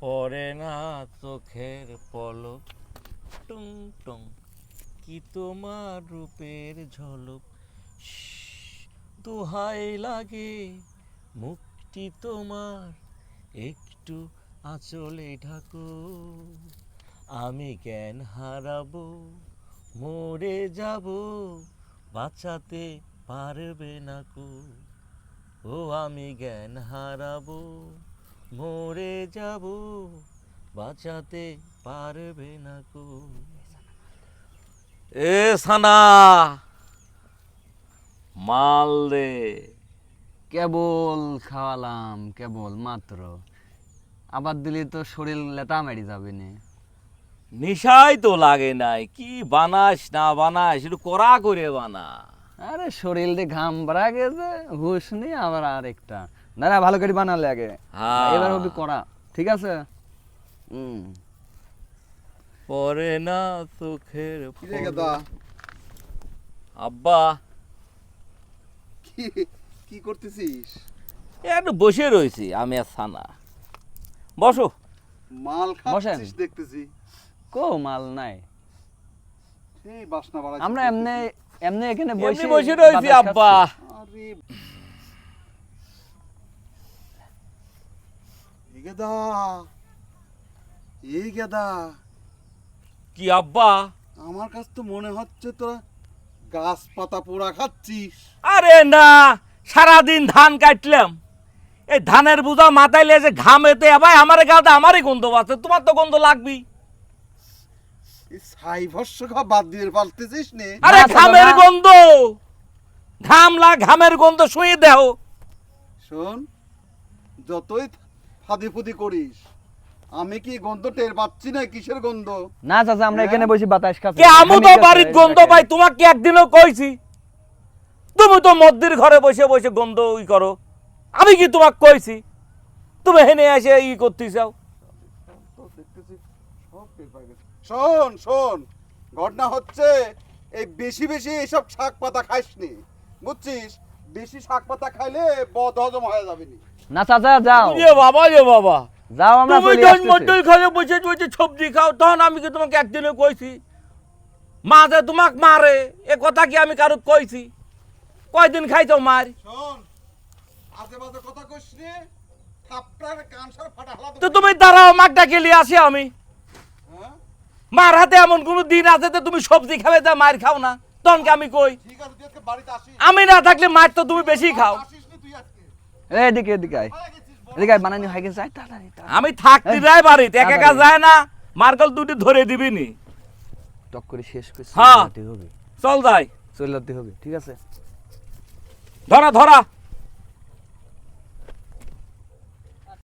পরে না চোখের পলক। টুং, টং। কি তোমার রূপের ঝলক? দোহাই লাগে মুক্তি তোমার একটু আঁচলে ঢাকো আমি জ্ঞান হারাবো মরে যাব বাঁচাতে পারবে না কো ও আমি জ্ঞান হারাবো মরে যাব, বাঁচাতে পারবে না কো। এ সানা, মাল দে। কেবল খাওয়ালাম, কেবল মাত্র। আবার দিলে তো শরীর লেতা মেরি যাবে না। নিশাই তো লাগে নাই, কি বানাস না বানাস, একটু কড়া করে বানা। আরে শরীর দিয়ে ঘাম বাড়া গেছে, হুশ নেই আবার আর একটা না না ভালো করে বানালে আগে। হ্যাঁ। এবার হবে করা ঠিক আছে? হুম। পরে না গেদা? আব্বা। কি কি করতেছিস? একটু বসে রয়েছি আমি আর সানা। বসো। মাল বসেন। খাচ্ছিস দেখতেছি। কো মাল নাই। সেই বাসনা বাড়াচ্ছিস আমরা এমনি এমনি এখানে বসে বসে রয়েছি আব্বা। আরে এই গেদা এই গেদা। কি আব্বা? আমার কাছে তো মনে হচ্ছে তোরা গাছ পাতা পোড়া খাচ্ছিস। আরে না সারাদিন ধান কাটলাম। এই ধানের বোঝা মাথায় লেগে ঘামেতে ভাই আমার আমারই গন্ধ আছে তোমার তো গন্ধ লাগবেই। এই ছাই ভস্য খাওয়া বাদ দিয়ে পারতেছিস নে। আরে ঘামের গন্ধ! ঘামলা ঘামের গন্ধ শুয়ে দেও শোন যতই ফাদি ফুদি করিস। আমি কি গন্ধ টের পাচ্ছি না? কিসের গন্ধ? না চাচা আমরা এখানে বসে বাতাস খাচ্ছি। কে আমু তো বাড়ির গন্ধ পাই? তোমাকে একদিনও কইছি? তুমি তো মদ্দির ঘরে বসে বসে গন্ধ ই করো। আমি কি তোমাকে কইছি? তুমি হেনে এসে ই করতে চাও। শোন শোন। ঘটনা হচ্ছে এই বেশি বেশি এইসব শাক পাতা খাইস নি বুঝছিস? বেশি শাক পাতা খাইলে বদ হজম হয়ে যাবে নি। না চাচা যাও। যে বাবা যে বাবা? যাও আমরা তুমি যখন আসতেছি। ঘরে বসে বসে সবজি খাও তখন আমি কি তোমাকে একদিনে কইছি? মা যে তোমাক মারে এ কথা কি আমি কইছি? কয়দিন খাইছো মার? শোন আজে বাজে কথা কইস নি থাপড়ার কান ফাটা তো তুমি দাঁড়াও মাক ডাকে লিয়ে আসি আমি। হ্যাঁ? মার হাতে এমন কোনো দিন আছে যে তুমি সবজি খাবে তা মার খাও না। তখন কি আমি কই? আমি না থাকলে মার তো তুমি বেশি খাও আসিস নি তুই আজকে এই, এদিকে এদিকে আয়। এদিকে আয়, বানানি হয়ে গেছে। তাড়াতাড়ি। আমি থাকতে যাই বাড়িতে এক একা যায় না। মার্কল দুটি ধরে দিবিনি টক করে শেষ করে হ্যাঁ। চলে চল যাই। চলে হবে ঠিক আছে। ধরা ধরা।